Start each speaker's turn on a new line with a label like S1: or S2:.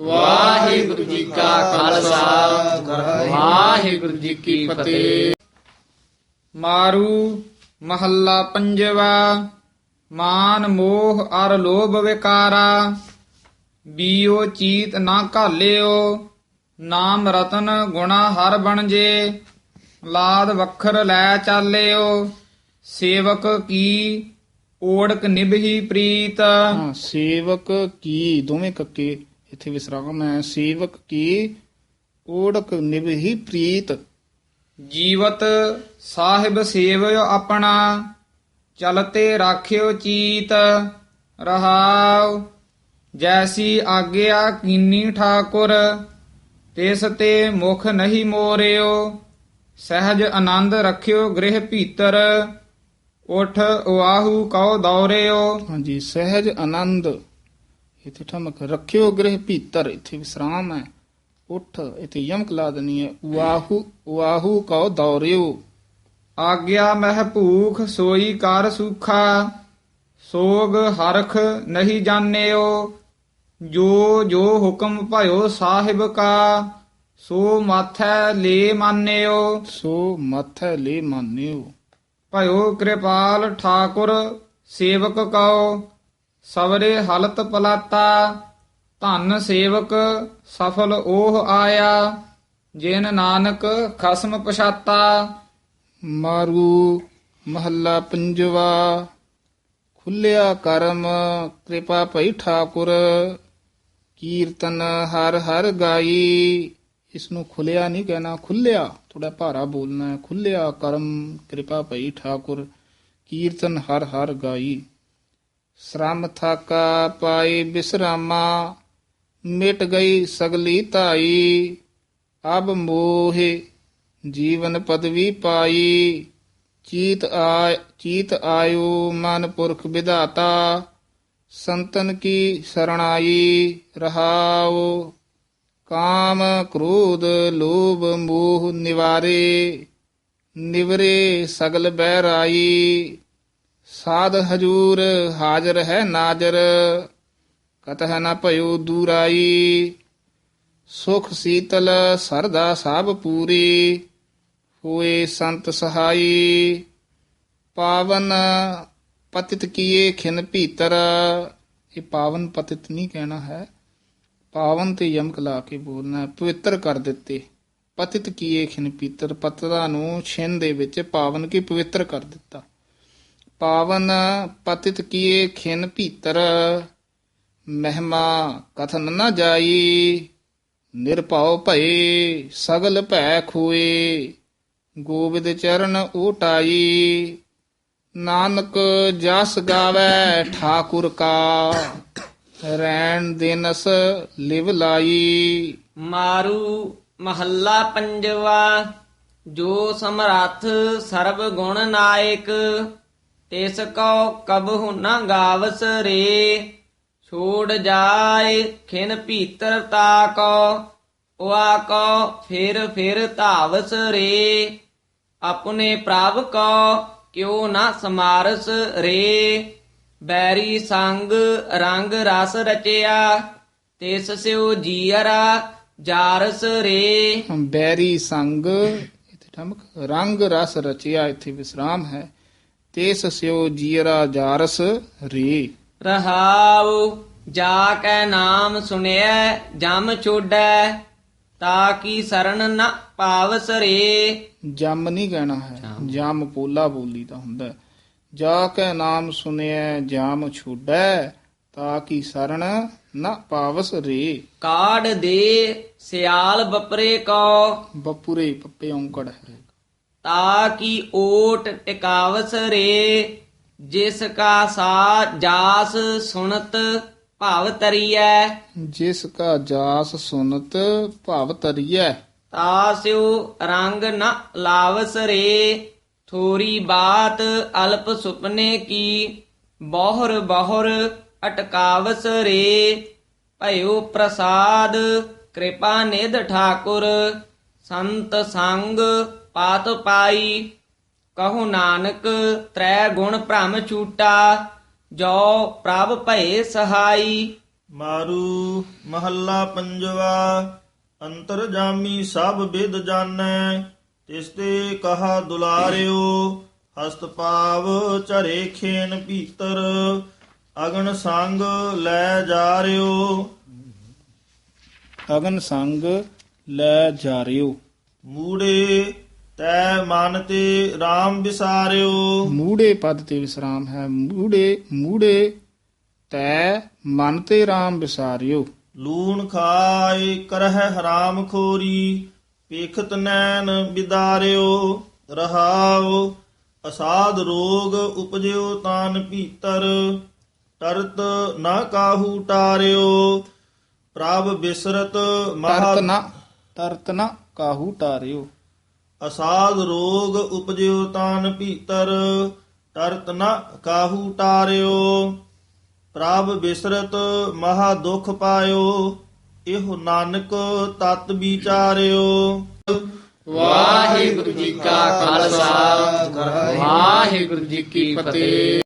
S1: ਵਾਹਿਗੁਰੂ ਜੀ ਕਾ ਖਾਲਸਾ। ਵਾਹਿਗੁਰੂ ਜੀ ਕੀ ਫਤਿਹ।
S2: ਮਾਰੂ ਮਹੱਲਾ ਪੰਜਵਾ। ਮਾਨ ਮੋਹ ਅਰ ਲੋਭ ਵਿਕਾਰਾ। ਬੀਓ ਚੀਤ ਨਾ ਘਾਲਿਓ। ਨਾਮ ਰਤਨ ਗੁਣਾ ਹਰ ਬਣ ਜੇ। ਲਾਦ ਵਖਰ ਲੈ ਚਾਲਿਓ। ਸੇਵਕ ਕੀ ਓੜਕ ਨਿਭਹੀ ਪ੍ਰੀਤ।
S3: ਸੇਵਕ ਕੀ, ਦੋਵੇਂ ਕੱਕੇ। ਇੱਥੇ ਵਿਸਰਾਮ ਹੈ ਸੇਵਕ ਕੀ ਓੜਕ ਨਿਭਹੀ ਪ੍ਰੀਤ।
S2: ਜੀਵਤ ਸਾਹਿਬ ਸੇਵਿਓ ਆਪਣਾ ਚਲਤੇ ਰਾਖਿਓ ਚੀਤ ਰਹਾਉ। ਜੈਸੀ ਆਗਿਆ ਕੀਨੀ ਠਾਕੁਰ ਤਿਸ ਤੇ ਮੁਖ ਨਹੀਂ ਮੋਰਿਓ। ਸਹਿਜ ਆਨੰਦ ਰਖਿਓ ਗ੍ਰਹਿ ਭੀਤਰ ਉਠ ਵਾਹੂ ਕਉ ਦੌਰਿਓ।
S3: ਹਾਂਜੀ ਸਹਿਜ ਆਨੰਦ। ਇੱਥੇ ਠਮਕ ਰੱਖਿਓ ਗ੍ਰਹਿ ਭੀਤਰ ਇੱਥੇ ਵਿਸਰਾਮ ਹੈ। ਉਠ ਇੱਥੇ ਯਮਕ ਲਾ ਦੇਣੀ ਹੈ। ਵਾਹੂ ਵਾਹੂ ਕਉ ਦੌਰਿਓ।
S2: ਆਗਿਆ ਮਹਿ ਭੂਖ ਸੋਈ ਕਰ ਸੁਖਾ। ਸੋਗ ਹਰਖ ਨਹੀਂ ਜਾਣਿਓ। ਜੋ ਜੋ ਹੁਕਮ ਭਇਓ ਸਾਹਿਬ ਕਾ। ਸੋ ਮਾਥੈ ਲੇ ਮਾਨਿਓ।
S3: ਸੋ ਮਥੈ ਲੈ ਮਾਨਿਓ।
S2: ਭਇਓ ਕਿਰਪਾਲ ਠਾਕੁਰ ਸੇਵਕ ਕਉ। ਸਵਰੇ ਹਲਤ ਪਲਾਤਾ, ਧੰਨ ਸੇਵਕ ਸਫਲ ਉਹ ਆਇਆ, ਜਿਨ ਨਾਨਕ ਖਸਮ ਪਛਾਤਾ।
S3: ਮਾਰੂ ਮਹੱਲਾ ਪੰਜਵਾ, ਖੁੱਲਿਆ ਕਰਮ, ਕਿਰਪਾ ਭਈ ਠਾਕੁਰ। ਕੀਰਤਨ ਹਰ ਹਰ ਗਾਈ ਇਸ ਨੂੰ ਖੁੱਲਿਆ ਨਹੀਂ ਕਹਿਣਾ, ਖੁੱਲਿਆ ਥੋੜਾ ਭਾਰਾ ਬੋਲਣਾ ਹੈ, ਖੁੱਲਿਆ ਕਰਮ, ਕਿਰਪਾ ਭਈ ਠਾਕੁਰ। ਕੀਰਤਨ ਹਰ ਹਰ ਗਾਈ। ਸ਼ਰਮ ਥਾਕਾ ਪਾਈ ਬਿਸਰਾਮਾ, ਮਿਟ ਗਈ ਸਗਲੀ ਧਾਈ, ਅਬ ਮੋਹਿ ਜੀਵਨ ਪਦਵੀ ਪਾਈ, ਚੀਤ ਆਇ, ਚੀਤ ਆਇਓ ਮਨ ਪੁਰਖ ਵਿਧਾਤਾ, ਸੰਤਨ ਕੀ ਸਰਣਾਈ ਰਹਾਉ। ਕਾਮ ਕ੍ਰੋਧ ਲੋਭ ਮੋਹ ਨਿਵਾਰੇ, ਨਿਵਰੇ ਸਗਲ ਬਹਿਰਾਈ। ਸਾਧ ਹਜੂਰ ਹਾਜ਼ਰ ਹੈ ਨਾਜ਼ਰ ਕਤਹ ਨ ਭਇਓ ਦੂਰਾਈ। ਸੁਖ ਸੀਤਲ ਸਰਦਾ ਸਭ ਪੂਰੀ ਹੋਏ ਸੰਤ ਸਹਾਈ। ਪਾਵਨ ਪਤਿਤ ਕੀਏ ਖਿਨ ਭੀਤਰ ਇਹ ਪਾਵਨ ਪਤਿਤ ਨਹੀਂ ਕਹਿਣਾ ਹੈ। ਪਾਵਨ ਤੇ ਯਮਕ ਲਾ ਕੇ ਬੋਲਣਾ ਹੈ, ਪਵਿੱਤਰ ਕਰ ਦਿੱਤੇ। ਪਤਿਤ ਕੀਏ ਖਿਨ ਭੀਤਰ ਪਤਰਾ ਨੂੰ ਛਿਨ ਦੇ ਵਿੱਚ ਪਾਵਨ ਕੀ ਪਵਿੱਤਰ ਕਰ ਦਿੱਤਾ। ਪਾਵਨ ਪਤਿਤ ਕੀਏ ਖਿਨ ਭੀਤਰ, ਮਹਿਮਾ ਕਥਨ ਨਾ ਜਾਈ, ਨਿਰਭਉ ਭਏ ਸਗਲ ਭੈ ਖੋਏ, ਗੋਬਿੰਦ ਚਰਨ ਓਟਾਈ ਨਾਨਕ ਜਸ ਗਾਵੇ ਠਾਕੁਰ ਕਾ, ਰੈਣ ਦਿਨਸ ਲਿਵ ਲਾਈ।
S1: ਮਾਰੂ ਮਹੱਲਾ ਪੰਜਵਾ, ਜੋ ਸਮਰੱਥ ਸਰਬ ਗੁਣ ਨਾਇਕ ਤਿਸ ਕੋ ਕਬਹੁ ਨ ਗਾਵਸ ਰੇ, ਛੋੜ ਜਾਏ ਖਿਨ ਭੀਤਰ ਤਾ ਕੋ ਉਆ ਕੋ ਫਿਰ ਫਿਰ ਧਾਵਸ ਰੇ। ਆਪਣੇ ਪ੍ਰਭ ਕੋ ਕਿਉ ਨਾ ਸਮਾਰਸ ਰੇ। ਬੈਰੀ ਸੰਗ ਰੰਗ ਰਸ ਰਚਿਆ, ਤਿਸ ਸਿਉ ਜੀਅਰਾ ਜਾਰਸ ਰੇ।
S3: ਬੈਰੀ ਸੰਗ, ਇੱਥੇ ਠਮਕ, ਰੰਗ ਰਸ ਰਚਿਆ, ਇੱਥੇ ਵਿਸਰਾਮ ਹੈ। ਤੇਸ ਸਿਓ ਜੀਰਾ ਜਾਰਸ ਰੇ।
S1: ਰਹਾਉ ਜਾ ਕੈ ਨਾਮ ਸੁਣਿਐ ਜਮ ਛੋਡੈ ਤਾ ਕੀ ਸਰਣ ਨ ਪਾਵਸ ਰੇ।
S3: ਜਮ ਨਹੀਂ ਕਹਿਣਾ ਹੈ। ਜਮ। ਪੋਲਾ ਬੋਲੀ ਦਾ ਹੁੰਦਾ। ਜਾ ਕੇ ਨਾਮ ਸੁਨਿਐ ਜਾਮ ਛੁਡੈ ਤਾਂ ਕੀ ਸਰਣ ਨਾ ਪਾਵਸ ਰੇ।
S1: ਕਾੜ ਦੇ ਸਿਆਲ ਬਪਰੇ ਕੋ
S3: ਬਪੁਰੇ ਪੱਪੇ ਔਂਕੜ
S1: ਤਾ ਕੀ ਓਟ ਟਿਕਾਵਸ ਰੇ ਜਿਸ ਕਾ ਸਾ ਜਾਸ ਸੁਣਤ ਭਾਵ ਤਰੀਐ।
S3: ਜਿਸ ਕਾ ਜਾਸ ਸੁਨਤ ਭਵ ਤਰੀਐ।
S1: ਤਾਸਿਉ ਰੰਗ ਨ ਲਾਵਸ ਰੇ ਥੋਰੀ ਬਾਤ ਅਲਪ ਸੁਪਨੇ ਕੀ ਬਹੁਰ ਬਹੁਰ ਅਟਕਾਵਸ ਰੇ। ਭਇਓ ਪ੍ਰਸਾਦ ਕਿਰਪਾ ਨਿਧ ਠਾਕੁਰ ਸੰਤ ਸੰਗ ਪਾਤ ਪਾਈ ਕਹੋ ਨਾਨਕ ਤ੍ਰੈ ਗੁਣ ਭ੍ਰਮ ਛੂਟਾ ਜੋ ਪ੍ਰਭ ਭਏ ਸਹਾਈ।
S4: ਮਾਰੂ ਮਹੱਲਾ ਪੰਜਵਾ ਅੰਤਰ ਜਾਮੀ ਸਭ ਵਿਦ ਜਾਣੈ ਤਿਸ ਤੇ ਕਹਾ ਦੁਲਾਰਿਓ ਹਸਤ ਪਾਵ ਚਰੇ ਖੇਨ ਭੀਤਰ ਅਗਨ ਸੰਗ ਲੈ ਜਾਰਿਓ।
S3: ਅਗਨ ਸੰਗ ਲੈ ਜਾਰਿਓ।
S4: ਮੂੜੇ ਤੈ ਮਨ ਤੇ RAM ਵਿਸਾਰਿਓ।
S3: ਮੂੜੇ ਪਦ ਤੇ ਵਿਸਰਾਮ ਹੈ। ਮੂੜੇ ਮੂੜੇ ਤੈ ਮਨ ਤੇ RAM ਵਿਸਾਰਿਓ।
S4: ਲੂਣ ਖਾਏ ਕਰਹਿ ਹਰਾਮ ਖੋਰੀ ਪੇਖਤ ਨੈਣ ਬਿਦਾਰਿਓ ਰਹਾਉ ਅਸਾਧ ਰੋਗ ਉਪਜਿਓ ਤਾਨ ਭੀਤਰ ਤਰਤ ਨਾ ਕਾਹੂ ਟਾਰਿਓ ਪ੍ਰਭ ਬਿਸਰਤ ਮਹਾ
S3: ਤਰਤ ਨਾ ਤਰਤ ਨਾ ਕਾਹੂ ਟਾਰਿਓ।
S4: ਅਸਾਧ ਰੋਗ ਉਪਜਿਓ ਤਾਨ ਭੀਤਰ, ਤਰਤ ਨ ਕਾਹੂ ਟਾਰਿਓ। ਪ੍ਰਭ ਬਿਸਰਤ ਮਹਾ ਦੁਖ ਪਾਇਓ, ਇਹੋ ਨਾਨਕ ਤਤ ਵਿਚਾਰਿਓ।
S1: ਵਾਹਿਗੁਰੂ ਜੀ ਕਾ ਖਾਲਸਾ, ਵਾਹਿਗੁਰੂ ਜੀ ਕੀ ਫਤਿਹ।